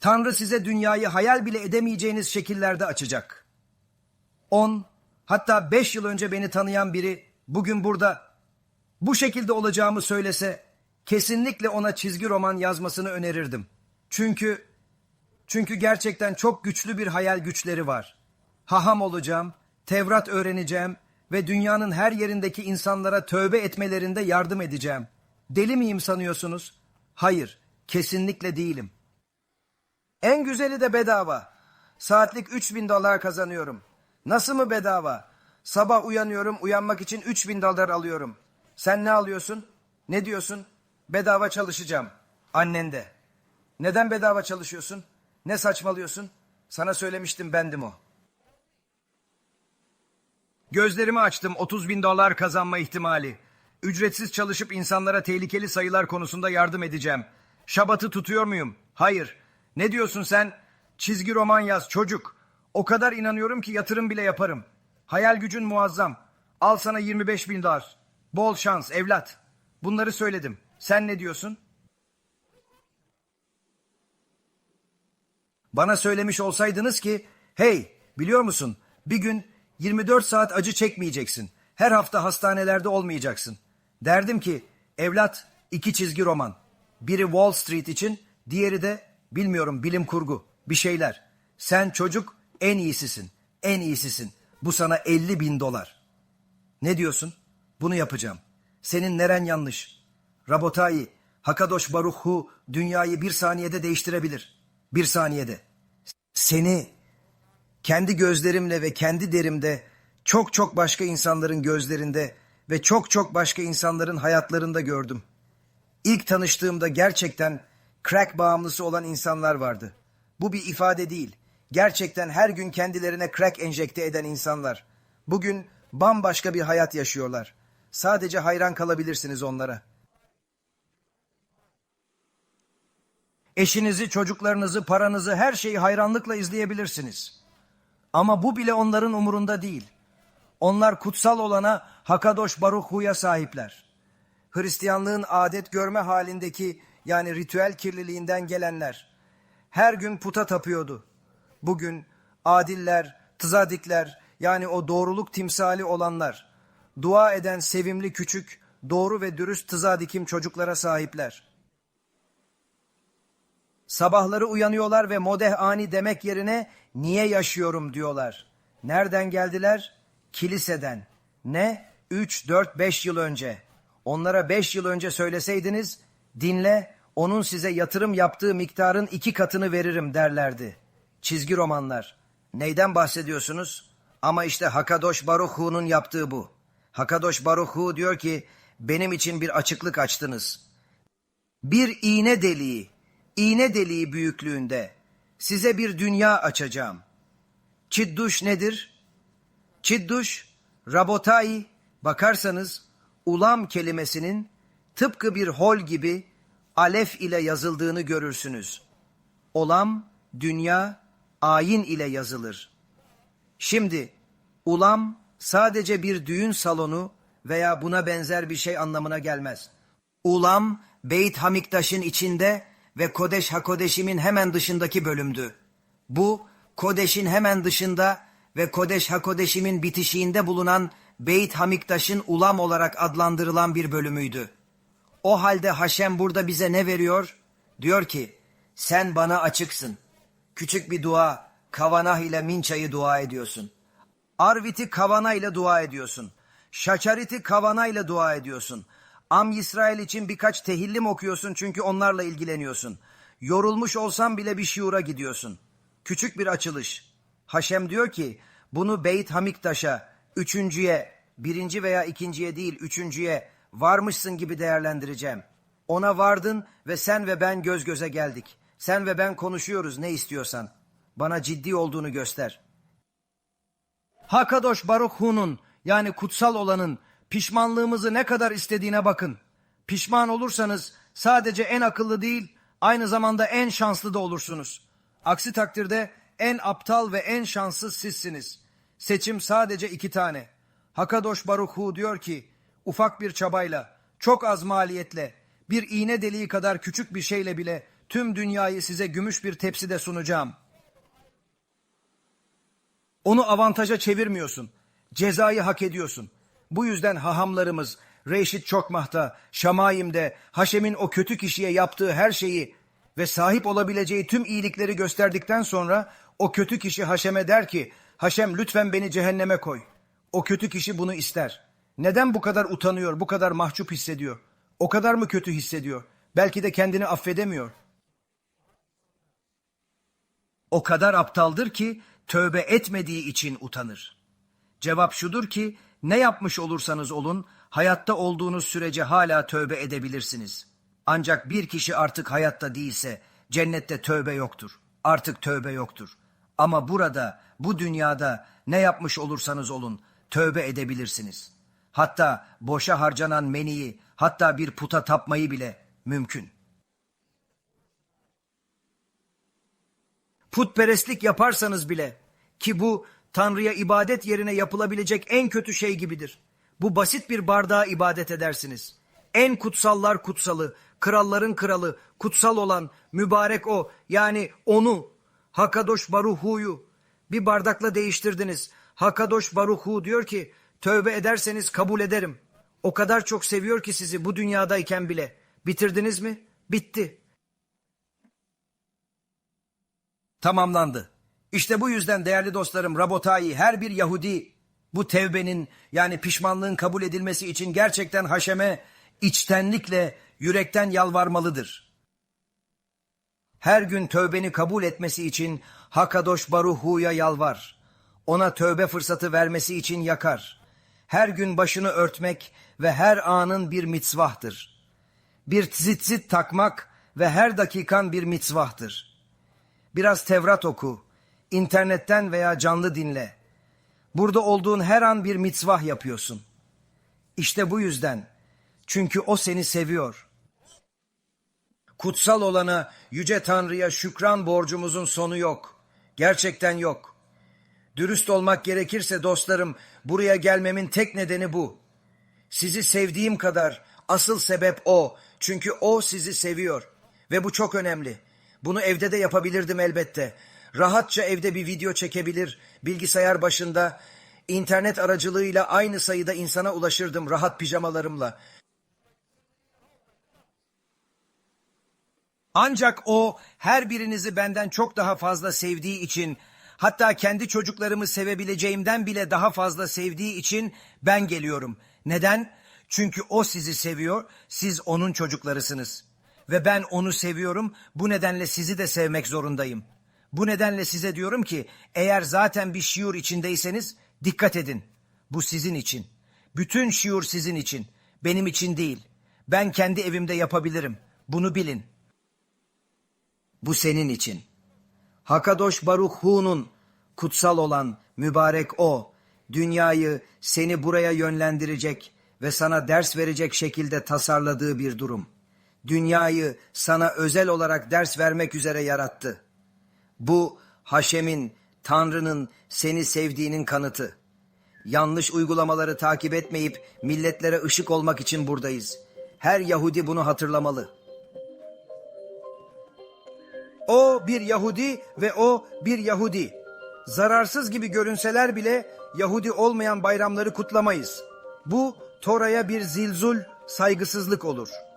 Tanrı size dünyayı hayal bile edemeyeceğiniz şekillerde açacak. 10 hatta 5 yıl önce beni tanıyan biri bugün burada bu şekilde olacağımı söylese kesinlikle ona çizgi roman yazmasını önerirdim. Çünkü çünkü gerçekten çok güçlü bir hayal güçleri var. Haham olacağım, Tevrat öğreneceğim ve dünyanın her yerindeki insanlara tövbe etmelerinde yardım edeceğim. Deli miyim sanıyorsunuz? Hayır, kesinlikle değilim. En güzeli de bedava. Saatlik 3000 dolar kazanıyorum. Nasıl mı bedava? Sabah uyanıyorum, uyanmak için 3000 dolar alıyorum. Sen ne alıyorsun? Ne diyorsun? Bedava çalışacağım. Annen de. Neden bedava çalışıyorsun? Ne saçmalıyorsun? Sana söylemiştim bendim o. Gözlerimi açtım 30 bin dolar kazanma ihtimali. Ücretsiz çalışıp insanlara tehlikeli sayılar konusunda yardım edeceğim. Şabatı tutuyor muyum? Hayır. Ne diyorsun sen? Çizgi roman yaz çocuk. O kadar inanıyorum ki yatırım bile yaparım. Hayal gücün muazzam. Al sana 25 bin dolar. Bol şans evlat. Bunları söyledim. Sen ne diyorsun? Bana söylemiş olsaydınız ki, hey biliyor musun bir gün 24 saat acı çekmeyeceksin. Her hafta hastanelerde olmayacaksın. Derdim ki, evlat iki çizgi roman. Biri Wall Street için, diğeri de bilmiyorum bilim kurgu, bir şeyler. Sen çocuk en iyisisin, en iyisisin. Bu sana 50 bin dolar. Ne diyorsun? Bunu yapacağım. Senin neren yanlış? Rabotai, Hakadosh Baruchu dünyayı bir saniyede değiştirebilir. Bir saniyede. Seni kendi gözlerimle ve kendi derimde çok çok başka insanların gözlerinde ve çok çok başka insanların hayatlarında gördüm. İlk tanıştığımda gerçekten crack bağımlısı olan insanlar vardı. Bu bir ifade değil. Gerçekten her gün kendilerine crack enjekte eden insanlar. Bugün bambaşka bir hayat yaşıyorlar. Sadece hayran kalabilirsiniz onlara. Eşinizi, çocuklarınızı, paranızı, her şeyi hayranlıkla izleyebilirsiniz. Ama bu bile onların umurunda değil. Onlar kutsal olana Hakadosh Baruchu'ya sahipler. Hristiyanlığın adet görme halindeki yani ritüel kirliliğinden gelenler. Her gün puta tapıyordu. Bugün adiller, tzadikler yani o doğruluk timsali olanlar, dua eden sevimli küçük, doğru ve dürüst tzadikim çocuklara sahipler. Sabahları uyanıyorlar ve modeh ani demek yerine niye yaşıyorum diyorlar. Nereden geldiler? Kiliseden. Ne? 3, 4, 5 yıl önce. Onlara 5 yıl önce söyleseydiniz dinle onun size yatırım yaptığı miktarın iki katını veririm derlerdi. Çizgi romanlar. Neyden bahsediyorsunuz? Ama işte Hakadosh Baruchu'nun yaptığı bu. Hakadosh Baruchu diyor ki benim için bir açıklık açtınız. Bir iğne deliği, iğne deliği büyüklüğünde size bir dünya açacağım. Çidduş nedir? Çidduş, Rabotai, bakarsanız ulam kelimesinin tıpkı bir hol gibi alef ile yazıldığını görürsünüz. Olam, dünya, ayin ile yazılır. Şimdi ulam sadece bir düğün salonu veya buna benzer bir şey anlamına gelmez. Ulam Beyt Hamiktaş'ın içinde ve Kodeş Hakodeşim'in hemen dışındaki bölümdü. Bu Kodeş'in hemen dışında ve Kodeş Hakodeşim'in bitişiğinde bulunan Beyt Hamiktaş'ın ulam olarak adlandırılan bir bölümüydü. O halde Haşem burada bize ne veriyor? Diyor ki, sen bana açıksın. Küçük bir dua, kavanah ile minçayı dua ediyorsun. Arvit'i kavana ile dua ediyorsun. Şaçarit'i kavana ile dua ediyorsun. Am İsrail için birkaç tehillim okuyorsun çünkü onlarla ilgileniyorsun. Yorulmuş olsan bile bir şiura gidiyorsun. Küçük bir açılış. Haşem diyor ki bunu Beyt Hamiktaş'a, üçüncüye, birinci veya ikinciye değil üçüncüye varmışsın gibi değerlendireceğim. Ona vardın ve sen ve ben göz göze geldik. Sen ve ben konuşuyoruz ne istiyorsan. Bana ciddi olduğunu göster. Hakadosh Baruch yani kutsal olanın pişmanlığımızı ne kadar istediğine bakın. Pişman olursanız sadece en akıllı değil, aynı zamanda en şanslı da olursunuz. Aksi takdirde en aptal ve en şanssız sizsiniz. Seçim sadece iki tane. Hakadosh Baruch diyor ki, ufak bir çabayla, çok az maliyetle, bir iğne deliği kadar küçük bir şeyle bile tüm dünyayı size gümüş bir tepside sunacağım. Onu avantaja çevirmiyorsun. Cezayı hak ediyorsun. Bu yüzden hahamlarımız Reşit Çokmah'ta, Şamayim'de Haşem'in o kötü kişiye yaptığı her şeyi ve sahip olabileceği tüm iyilikleri gösterdikten sonra o kötü kişi Haşem'e der ki Haşem lütfen beni cehenneme koy. O kötü kişi bunu ister. Neden bu kadar utanıyor, bu kadar mahcup hissediyor? O kadar mı kötü hissediyor? Belki de kendini affedemiyor. O kadar aptaldır ki tövbe etmediği için utanır. Cevap şudur ki ne yapmış olursanız olun hayatta olduğunuz sürece hala tövbe edebilirsiniz. Ancak bir kişi artık hayatta değilse cennette tövbe yoktur. Artık tövbe yoktur. Ama burada bu dünyada ne yapmış olursanız olun tövbe edebilirsiniz. Hatta boşa harcanan meniyi hatta bir puta tapmayı bile mümkün. Putperestlik yaparsanız bile ki bu Tanrı'ya ibadet yerine yapılabilecek en kötü şey gibidir. Bu basit bir bardağa ibadet edersiniz. En kutsallar kutsalı, kralların kralı, kutsal olan mübarek o yani onu Hakadosh Baruhu'yu bir bardakla değiştirdiniz. Hakadosh Baruhu diyor ki tövbe ederseniz kabul ederim. O kadar çok seviyor ki sizi bu dünyadayken bile. Bitirdiniz mi? Bitti. tamamlandı. İşte bu yüzden değerli dostlarım Rabotai her bir Yahudi bu tevbenin yani pişmanlığın kabul edilmesi için gerçekten Haşem'e içtenlikle yürekten yalvarmalıdır. Her gün tövbeni kabul etmesi için Hakadosh Baruhu'ya yalvar. Ona tövbe fırsatı vermesi için yakar. Her gün başını örtmek ve her anın bir mitzvahtır. Bir tzitzit takmak ve her dakikan bir mitzvahtır. Biraz Tevrat oku, internetten veya canlı dinle. Burada olduğun her an bir mitzvah yapıyorsun. İşte bu yüzden. Çünkü o seni seviyor. Kutsal olana, yüce Tanrı'ya şükran borcumuzun sonu yok. Gerçekten yok. Dürüst olmak gerekirse dostlarım, buraya gelmemin tek nedeni bu. Sizi sevdiğim kadar asıl sebep o. Çünkü o sizi seviyor. Ve bu çok önemli. Bunu evde de yapabilirdim elbette. Rahatça evde bir video çekebilir, bilgisayar başında, internet aracılığıyla aynı sayıda insana ulaşırdım rahat pijamalarımla. Ancak o her birinizi benden çok daha fazla sevdiği için, hatta kendi çocuklarımı sevebileceğimden bile daha fazla sevdiği için ben geliyorum. Neden? Çünkü o sizi seviyor, siz onun çocuklarısınız. Ve ben onu seviyorum, bu nedenle sizi de sevmek zorundayım. Bu nedenle size diyorum ki, eğer zaten bir şiur içindeyseniz dikkat edin. Bu sizin için. Bütün şiur sizin için, benim için değil. Ben kendi evimde yapabilirim. Bunu bilin. Bu senin için. Hakadosh Baruch Hu'nun kutsal olan mübarek o, dünyayı seni buraya yönlendirecek ve sana ders verecek şekilde tasarladığı bir durum. Dünyayı sana özel olarak ders vermek üzere yarattı. Bu Haşem'in, Tanrı'nın seni sevdiğinin kanıtı. Yanlış uygulamaları takip etmeyip milletlere ışık olmak için buradayız. Her Yahudi bunu hatırlamalı. Bir Yahudi ve o bir Yahudi. Zararsız gibi görünseler bile Yahudi olmayan bayramları kutlamayız. Bu Tora'ya bir zilzul, saygısızlık olur.''